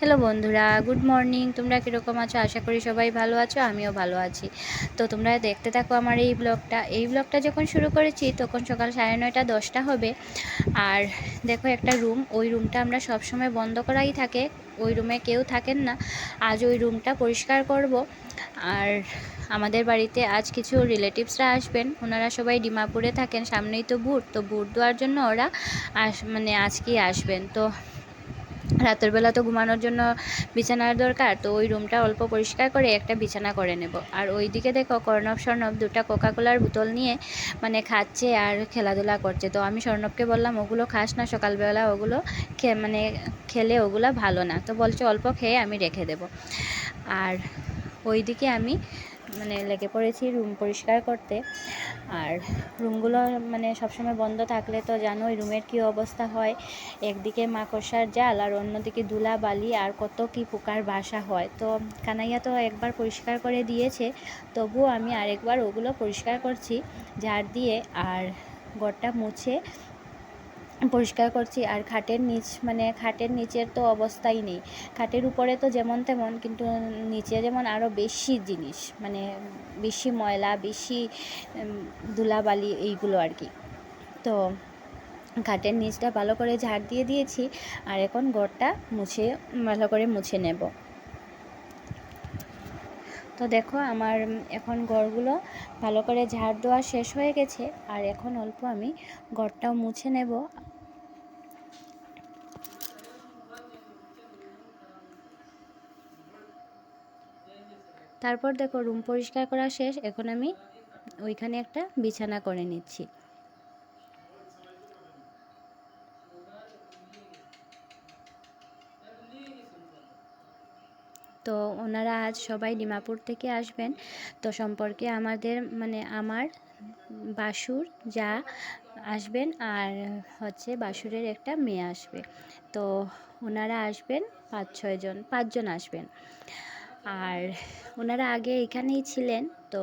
Hello বন্ধুরা, good morning. তোমরা কীরকম আছো? আশা করি সবাই ভালো আছো, আমিও ভালো আছি। তো তোমরা দেখতে থাকো আমার এই ব্লগটা এই ব্লগটা যখন শুরু করেছি, তখন সকাল সাড়ে নয়টা, দশটা হবে। আর দেখো একটা রুম ওই রুমটা আমরা সবসময় বন্ধ করাই থাকে। ওই রুমে কেউ থাকেন না। আজ ওই রুমটা পরিষ্কার করব। আর আমাদের বাড়িতে আজ কিছু রিলেটিভসরা আসবেন। ওনারা সবাই ডিমাপুরে থাকেন, সামনেই তো বুট তো বুট দেওয়ার জন্য ওরা আস মানে আজকেই আসবেন। তো রাতের বেলা তো ঘুমানোর জন্য বিছানার দরকার, তো ওই রুমটা অল্প পরিষ্কার করে একটা বিছানা করে নেব। আর ওই দিকে দেখো কর্ণব স্বর্ণব দুটা কোকাকোলার বোতল নিয়ে মানে খাচ্ছে আর খেলাধুলা করছে। তো আমি স্বর্ণবকে বললাম, ওগুলো খাস না, সকালবেলা ওগুলো খে মানে খেলে ওগুলো ভালো না। তো বলছে, অল্প খেয়ে আমি রেখে দেব। আর ওইদিকে আমি মানে লেগে পড়েছি রুম পরিষ্কার করতে। আর রুমগুলো মানে সবসময় বন্ধ থাকলে তো জানো ওই রুমের কী অবস্থা হয়। একদিকে মাকড়সার জাল আর অন্যদিকে দুলা বালি আর কত কি পোকার বাসা হয়। তো কানাইয়া তো একবার পরিষ্কার করে দিয়েছে, তবুও আমি আরেকবার ওগুলো পরিষ্কার করছি, ঝাড় দিয়ে আর ঘরটা মুছে পরিষ্কার করছি আর খাটের নিচ মানে খাটের নিচের তো অবস্থাই নেই। খাটের উপরে তো যেমন তেমন, কিন্তু নিচে যেমন আরও বেশি জিনিস মানে বেশি ময়লা, বেশি ধুলাবালি এইগুলো আর কি। তো খাটের নিচটা ভালো করে ঝাড় দিয়ে দিয়েছি, আর এখন ঘরটা মুছে, ভালো করে মুছে নেব। তো দেখো আমার এখন গড়গুলো ভালো করে ঝাড় দেওয়া শেষ হয়ে গেছে। আর এখন অল্প আমি গড়টাও মুছে নেব। তারপর দেখো রুম পরিষ্কার করা শেষ। এখন আমি ওইখানে একটা বিছানা করে নিচ্ছি। তো ওনারা আজ সবাই ডিমাপুর থেকে আসবেন। তো সম্পর্কে আমাদের মানে আমার বাসুর যা আসবেন আর হচ্ছে বাসুরের একটা মেয়ে আসবে। তো ওনারা আসবেন পাঁচ ছয়জন পাঁচজন আসবেন। আর ওনারা আগে এখানেই ছিলেন, তো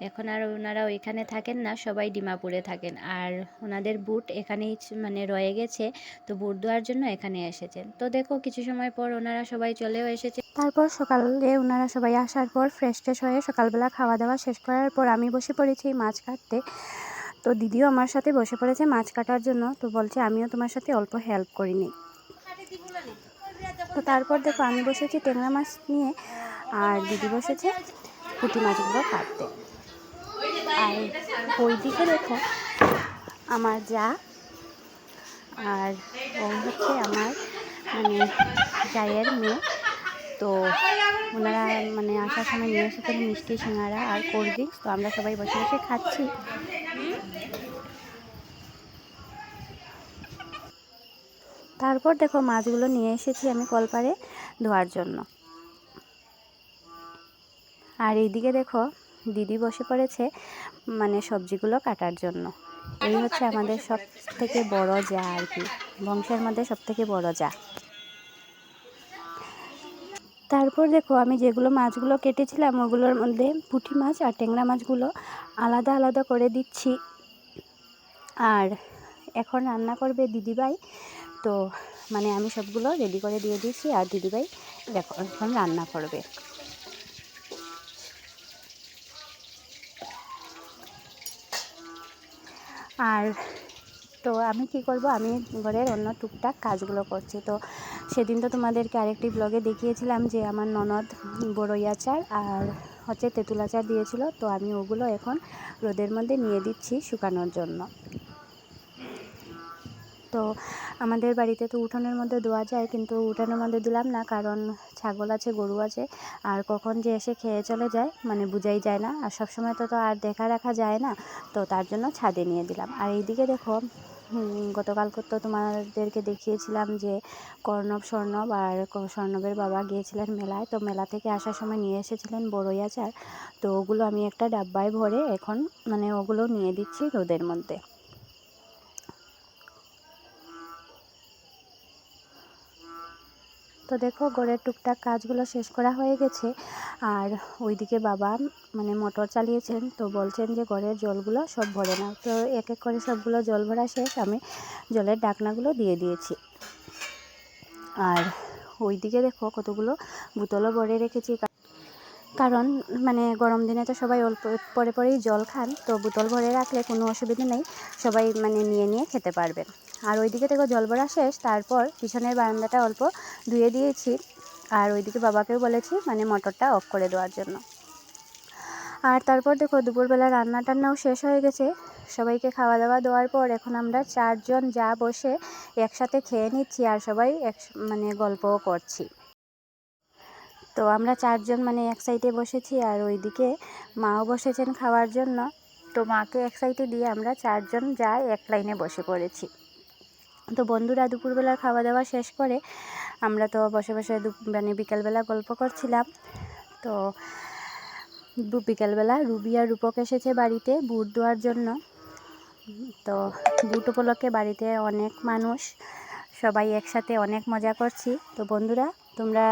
এখন আর ওনারা ওইখানে থাকেন না, সবাই ডিমাপুরে থাকেন। আর ওনাদের বুট এখানেই মানে রয়ে গেছে, তো বুট দেওয়ার জন্য এখানে এসেছেন। তো দেখো, কিছু সময় পর ওনারা সবাই চলেও এসেছে। তারপর সকালে ওনারা সবাই আসার পর ফ্রেশ ট্রেশ হয়ে সকালবেলা খাওয়া দাওয়া শেষ করার পর আমি বসে পড়েছি মাছ কাটতে। তো দিদিও আমার সাথে বসে পড়েছে মাছ কাটার জন্য। তো বলছে, আমিও তোমার সাথে অল্প হেল্প করিনি। তো তারপর দেখো, আমি বসেছি ট্যাংরা মাছ নিয়ে আর দিদি বসেছে পুঁটি মাছগুলো কাটতে। আর ওই দিকে দেখো, আমার যা আর ও হচ্ছে আমার মানে জায়ের মেয়ে। তো ওনারা মানে আসার সময় নিয়ে এসেছেন মিষ্টি, সিঙ্গারা আর কোল্ড ড্রিঙ্কস, তো আমরা সবাই বসে বসে খাচ্ছি। তারপর দেখো মাছগুলো নিয়ে এসেছি আমি কলপারে ধোয়ার জন্য। আর এইদিকে দেখো দিদি বসে পড়েছে মানে সবজিগুলো কাটার জন্য। এই হচ্ছে আমাদের সব থেকে বড় যা আর কি, বংশের মধ্যে সব থেকে বড় যা। তারপর দেখো আমি যেগুলো মাছগুলো কেটেছিলাম ওগুলোর মধ্যে পুঁটি মাছ আর ট্যাংরা মাছগুলো আলাদা আলাদা করে দিচ্ছি। আর এখন রান্না করবে দিদিভাই। তো মানে আমি সবগুলো রেডি করে দিয়ে দিয়েছি আর দিদিভাই দেখো এখন রান্না করবে। আর তো আমি কি করব? আমি ঘরের অন্য টুকটাক কাজগুলো করছি। তো সেদিন তো তোমাদেরকে আরেকটি ব্লগে দেখিয়েছিলাম যে আমার ননদ বড়ই আচার আর হচ্ছে তেঁতুল আচার দিয়েছিল। তো আমি ওগুলো এখন রোদের মধ্যে নিয়ে দিচ্ছি শুকানোর জন্য। তো আমাদের বাড়িতে তো উঠোনের মধ্যে দেওয়া যায়, কিন্তু উঠোনের মধ্যে দিলাম না কারণ ছাগল আছে, গরু আছে। আর কখন যে এসে খেয়ে চলে যায় মানে বুঝাই যায় না। আর সবসময় তো তো আর দেখা রাখা যায় না। তো তার জন্য ছাদে নিয়ে দিলাম। আর এইদিকে দেখো গতকালকে তো তোমাদেরকে দেখিয়েছিলাম যে কর্ণব স্বর্ণব আর স্বর্ণবের বাবা গিয়েছিলেন মেলায়। তো মেলা থেকে আসার সময় নিয়ে এসেছিলেন বড়ই আচার। তো ওগুলো আমি একটা ডাব্বায় ভরে এখন মানে ওগুলো নিয়ে দিচ্ছি রোদের মধ্যে। তো দেখো ঘরের টুকটাক কাজগুলো শেষ করা হয়ে গেছে। আর ওইদিকে বাবা মানে মোটর চালিয়েছেন, তো বলছেন যে ঘরের জলগুলো সব ভরে নাও। তো এক এক করে সবগুলো জল ভরা শেষ, আমি জলের ডাকনাগুলো দিয়ে দিয়েছি। আর ওইদিকে দেখো কতগুলো বোতলও ভরে রেখেছি। কারণ মানে গরম দিনে তো সবাই অল্প পরে পরেই জল খান, তো বোতল ভরে রাখলে কোনো অসুবিধা নেই। সবাই মানে নিয়ে নিয়ে খেতে পারবে। আর ওইদিকে দেখো জল ভরা শেষ, তারপর পিছনের বারান্দাটা অল্প ধুয়ে দিয়েছি। আর ওইদিকে বাবাকেও বলেছি মানে মোটরটা অফ করে দেওয়ার জন্য। আর তারপর দেখো দুপুরবেলা রান্না টান্নাও শেষ হয়ে গেছে। সবাইকে খাওয়া দাওয়া দেওয়ার পর এখন আমরা চারজন যা বসে একসাথে খেয়ে নিচ্ছি আর সবাই এক মানে গল্পও করছি। তো আমরা চারজন মানে এক সাইডে বসেছি আর ওইদিকে মাও বসেছেন খাওয়ার জন্য। তো মাকে এক সাইডে দিয়ে আমরা চারজন যা এক লাইনে বসে পড়েছি। তো বন্ধুরা দুপুরবেলার খাওয়া দাওয়া শেষ করে আমরা তো বসে বসে মানে বিকালবেলা গল্প করছিলাম। তো বিকালবেলা রুবি আর রূপক এসেছে বাড়িতে বুট দেওয়ার জন্য। তো বুট উপলক্ষে বাড়িতে অনেক মানুষ, সবাই একসাথে অনেক মজা করছি। তো বন্ধুরা, তোমরা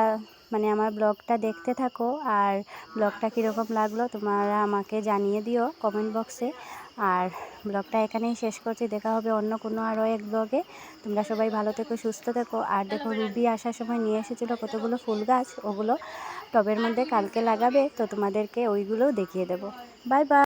মানে আমার ব্লগটা দেখতে থাকো আর ব্লগটা কীরকম লাগল তোমরা আমাকে জানিয়ে দিও কমেন্ট বক্সে। আর ব্লগটা এখানেই শেষ করছি। দেখা হবে অন্য কোনো আরও এক ব্লগে। তোমরা সবাই ভালো থেকো সুস্থ থেকো। আর দেখো রুবি আসার সময় নিয়ে এসেছিল কতগুলো ফুল গাছ ওগুলো টবের মধ্যে কালকে লাগাবে। তো তোমাদেরকে ওইগুলোও দেখিয়ে দেবো। Bye bye.